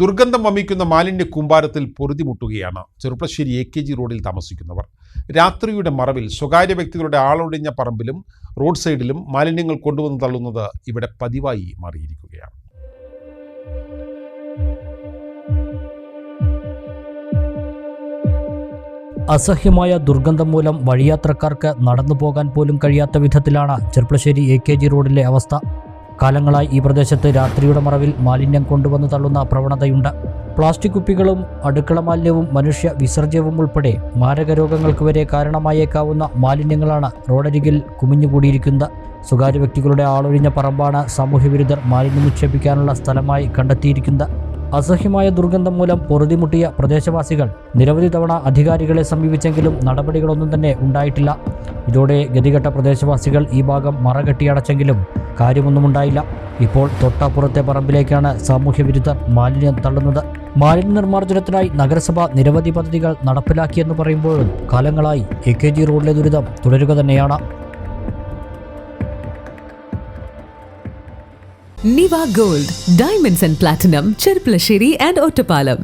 ദുർഗന്ധം വമിക്കുന്ന മാലിന്യ കൂമ്പാരത്തിൽ പൊറുതിമുട്ടുകയാണ് ചെറുപ്പശ്ശേരി എ കെ ജി റോഡിൽ താമസിക്കുന്നവർ. രാത്രിയുടെ മറവിൽ സ്വകാര്യ വ്യക്തികളുടെ ആളൊഴിഞ്ഞ പറമ്പിലും റോഡ് സൈഡിലും മാലിന്യങ്ങൾ കൊണ്ടുവന്ന് തള്ളുന്നത് ഇവിടെ പതിവായി മാറിയിരിക്കുകയാണ്. അസഹ്യമായ ദുർഗന്ധം മൂലം വഴിയാത്രക്കാർക്ക് നടന്നു പോകാൻ പോലും കഴിയാത്ത വിധത്തിലാണ് ചെർപ്പളശ്ശേരി എ കെ ജി റോഡിലെ അവസ്ഥ. കാലങ്ങളായി ഈ പ്രദേശത്ത് രാത്രിയുടെ മറവിൽ മാലിന്യം കൊണ്ടുവന്ന് തള്ളുന്ന പ്രവണതയുണ്ട്. പ്ലാസ്റ്റിക് കുപ്പികളും അടുക്കള മാലിന്യവും മനുഷ്യ വിസർജ്യവും ഉൾപ്പെടെ മാരക രോഗങ്ങൾക്ക് വരെ കാരണമായേക്കാവുന്ന മാലിന്യങ്ങളാണ് റോഡരികിൽ കുമിഞ്ഞുകൂടിയിരിക്കുന്നത്. സ്വകാര്യ വ്യക്തികളുടെ ആളൊഴിഞ്ഞ പറമ്പാണ് സാമൂഹ്യവിരുദ്ധർ മാലിന്യം നിക്ഷേപിക്കാനുള്ള സ്ഥലമായി കണ്ടെത്തിയിരിക്കുന്നത്. അസഹ്യമായ ദുർഗന്ധം മൂലം പൊറുതിമുട്ടിയ പ്രദേശവാസികൾ നിരവധി തവണ അധികാരികളെ സമീപിച്ചെങ്കിലും നടപടികളൊന്നും തന്നെ ഉണ്ടായിട്ടില്ല. ഇതോടെ ഗതികെട്ട പ്രദേശവാസികൾ ഈ ഭാഗം മറകെട്ടിയടച്ചെങ്കിലും കാര്യമൊന്നും ഉണ്ടായില്ല. ഇപ്പോൾ തൊട്ടപ്പുറത്തെ പറമ്പിലേക്കാണ് സാമൂഹ്യവിരുദ്ധർ മാലിന്യം തള്ളുന്നത്. മാലിന്യ നിർമ്മാർജനത്തിനായി നഗരസഭ നിരവധി പദ്ധതികൾ നടപ്പിലാക്കിയെന്ന് പറയുമ്പോഴും കാലങ്ങളായി എ കെ ജി റോഡിലെ ദുരിതം തുടരുക തന്നെയാണ്. Niva gold diamonds and platinum Cherpulassery and Ottapalam